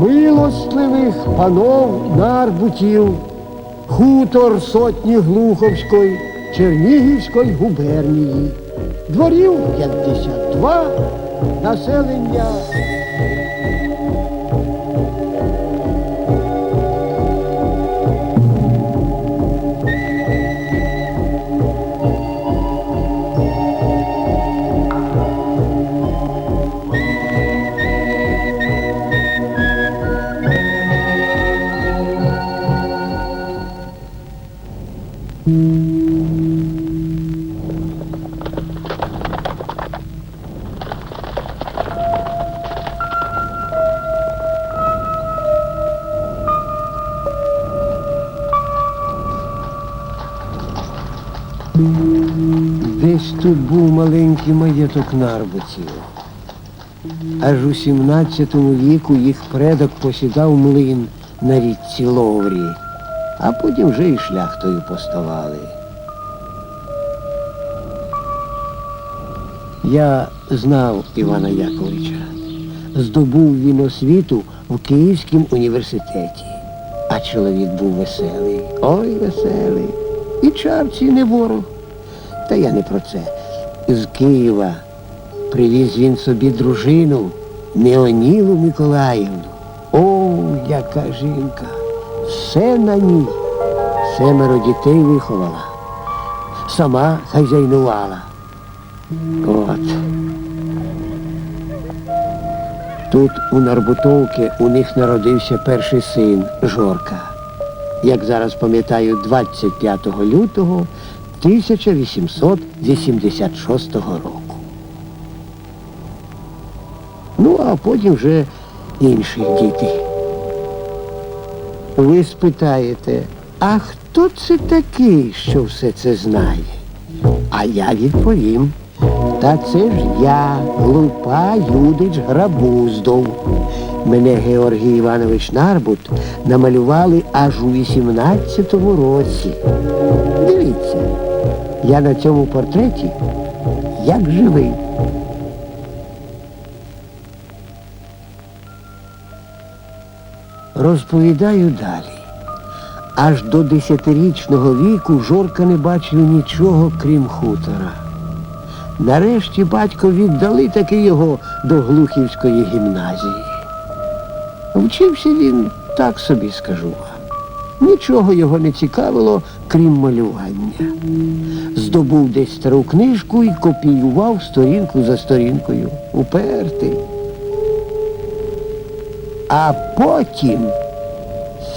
Милостливих панов нарбутів, хутор сотні Глуховської, Чернігівської губернії, дворів 52, населення тут був маленький маєток нарбутів. Аж у 17 віку їх предок посідав млин на річці Ловрі, а потім вже і шляхтою поставали. Я знав Івана Яковича. Здобув він освіту в Київському університеті. А чоловік був веселий. Ой, веселий. І чарці не ворог. Та я не про це. З Києва привіз він собі дружину Неонілу Миколаївну. О, яка жінка! Все на ній. Семеро дітей виховала. Сама хазяйнувала. От. Тут у Нарбутовки у них народився перший син Жорка. Як зараз пам'ятаю, 25 лютого 1886 року. Ну, а потім вже інші діти. Ви спитаєте, а хто це такий, що все це знає? А я відповім. Та це ж я, глупа Юдич Грабуздов. Мене Георгій Іванович Нарбут намалювали аж у 18-му році. Дивіться, я на цьому портреті як живий. Розповідаю далі. Аж до десятирічного віку Жорка не бачив нічого, крім хутора. Нарешті батько віддали таки його до Глухівської гімназії. Вчився він, так собі скажу. Нічого його не цікавило, крім малювання. Здобув десь стару книжку і копіював сторінку за сторінкою. Упертий. А потім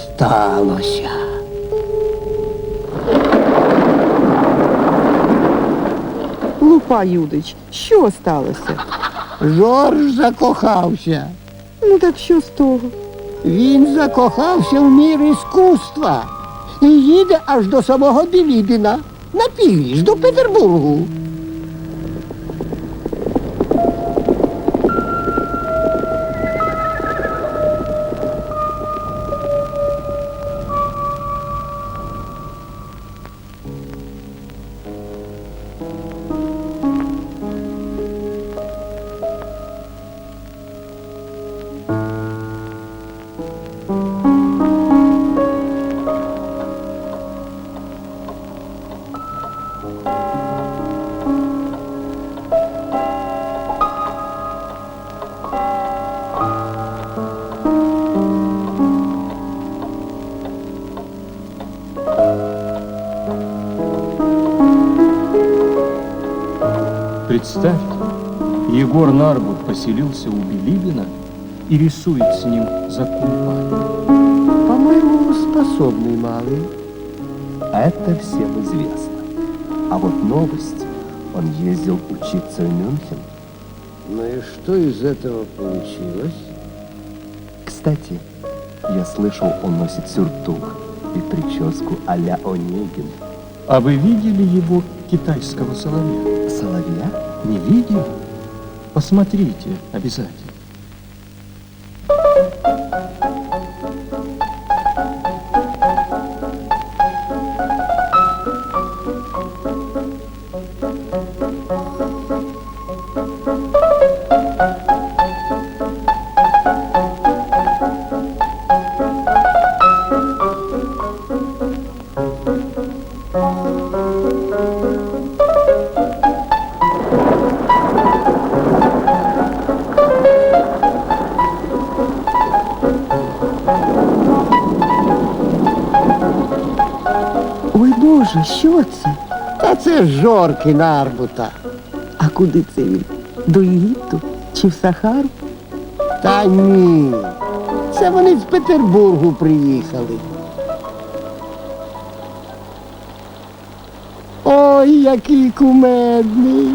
сталося. Лупа Юдич, що сталося? Жорж закохався. Ну так що з того? Він закохався в мір іскусства і їде аж до самого Білібіна на північ до Петербургу. Представьте, Егор Нарбут поселился у Билибина и рисует с ним за компанию. По-моєму, способний малий. Это всем известно. А вот новость, он ездил учиться в Мюнхен. Ну и что из этого получилось? Кстати, я слышал, он носит сюртук и прическу а-ля Онегин. А вы видели его китайского соловья? Соловья? Не видели? Посмотрите обязательно. Боже, що це? Та це ж жорки Нарбута. А куди це він? До Єгипту чи в Сахару? Та ні. Це вони з Петербургу приїхали. Ой, який кумедний.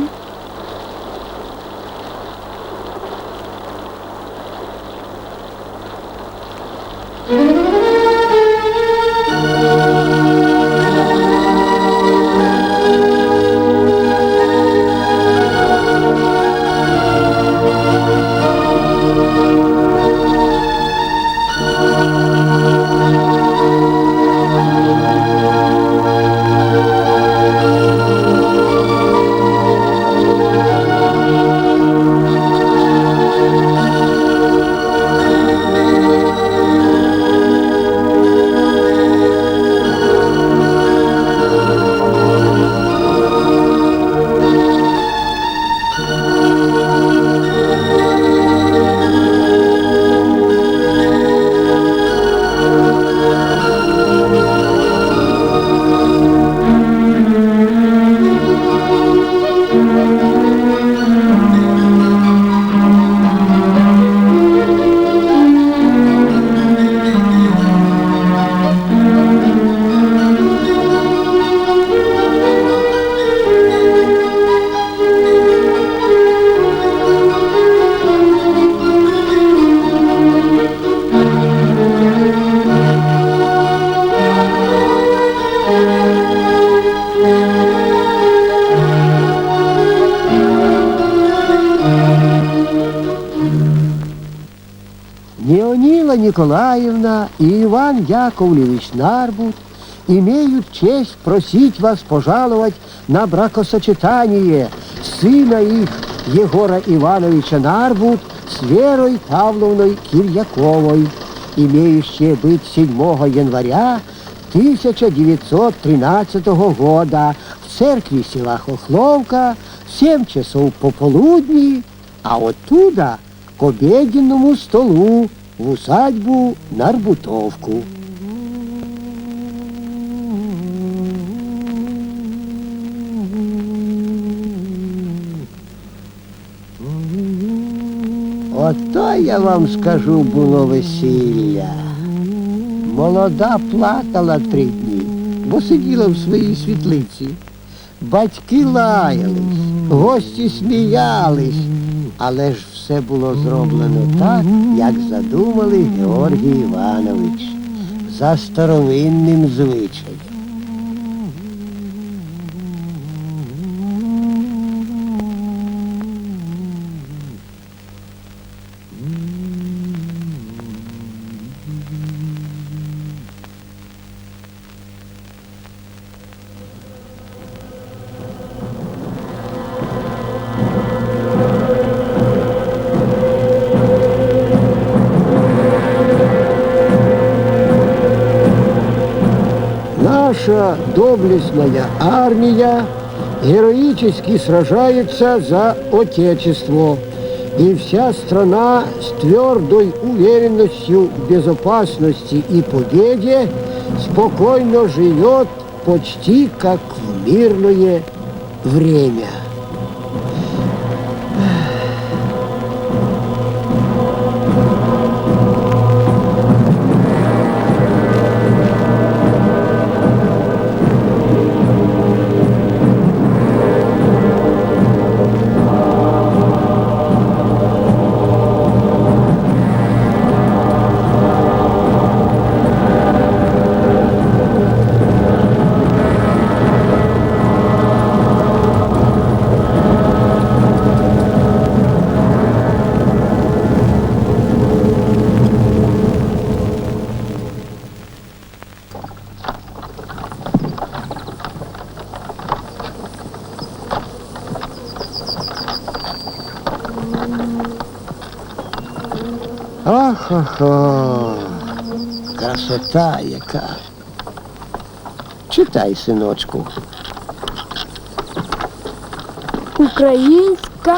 Николаевна и Иван Яковлевич Нарбут имеют честь просить вас пожаловать на бракосочетание сына их Егора Ивановича Нарбут с Верой Павловной Кирьяковой, имеющее быть 7 января 1913 года в церкви села Хохловка в 7 часов пополудни, а оттуда к обеденному столу в усадьбу Нарбутовку. Ото я вам скажу було весілля. Молода плакала три дні, бо сиділа в своїй світлиці. Батьки лаялись, гості сміялись, але ж все було зроблено так, як задумали Георгій Іванович, за старовинним звичаєм. Доблестная армия героически сражается за Отечество. И вся страна с твердой уверенностью в безопасности и победе спокойно живет почти как в мирное время. Хо-хо, красота яка. Читай, синочку. Українська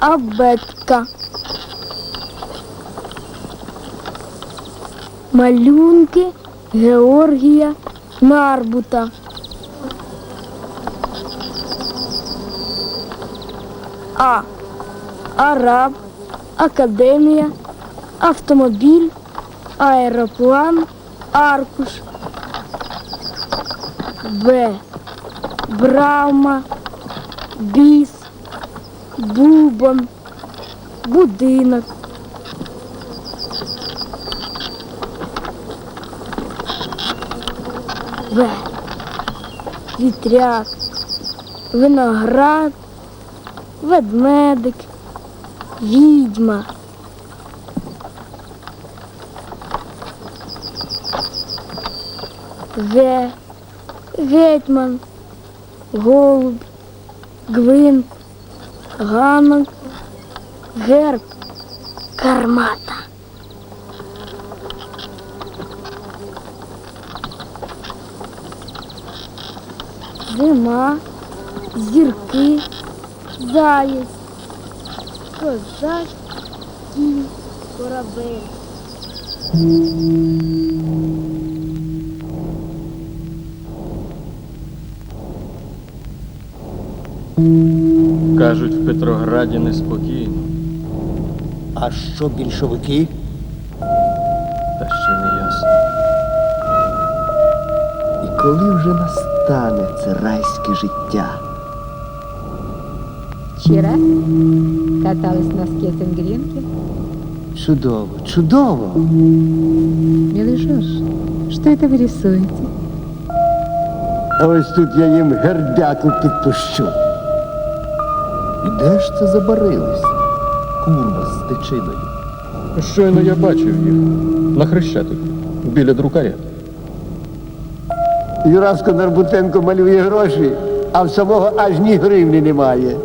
абетка. Малюнки Георгія Марбута. А. Араб. Академія автомобіль, аероплан, аркуш. Б. Брама, біс, бубон, будинок. В. Вітряк, виноград, ведмедик, відьма. Г. Гетьман, голуб, гвинт, ганок, герб, кармата. Зима, зірки, заєць, козак, кінь, корабель. Кажуть, в Петрограді неспокійно, А що більшовики? та ще не ясно. І коли вже настане це райське життя? Вчера каталась на скейтинг-ринке. Чудово, чудово. Милый Жорж, что это вы рисуете? А ось тут я їм гердяку підпущу. І де ж це забарилися? Курва з течиною. Щойно я бачив їх на хрещатику біля друкаря. Юраско Нарбутенко малює гроші, а в самого аж ні гривні немає.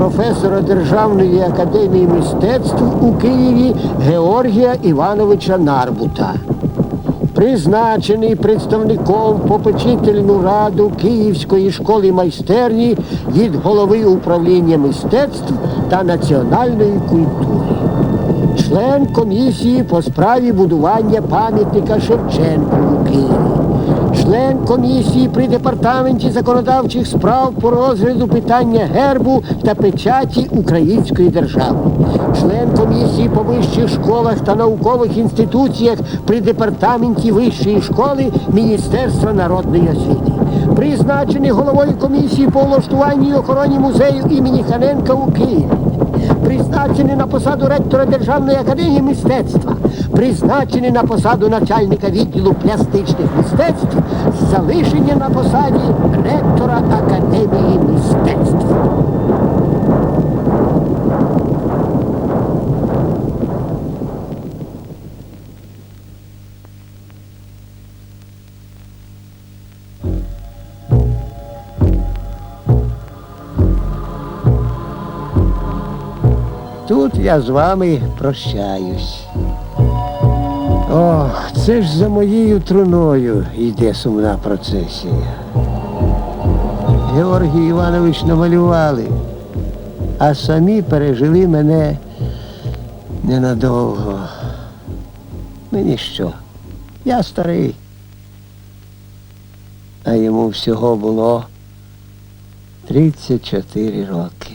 Професора Державної академії мистецтв у Києві Георгія Івановича Нарбута. Призначений представником попечительну раду Київської школи майстерні від голови управління мистецтв та національної культури. Член комісії по справі будування пам'ятника Шевченку у Києві член комісії при департаменті законодавчих справ по розгляду питання гербу та печаті Української держави, член комісії по вищих школах та наукових інституціях при департаменті вищої школи Міністерства народної освіти, призначений головою комісії по влаштуванню і охороні музею імені Ханенка у Києві. Призначений на посаду ректора Державної академії мистецтва, призначений на посаду начальника відділу пластичних мистецтв, залишення на посаді ректора Академії мистецтв. Тут я з вами прощаюсь. Ох, це ж за моєю труною йде сумна процесія. Георгій Іванович намалювали, а самі пережили мене ненадовго. Мені що? Я старий. А йому всього було 34 роки.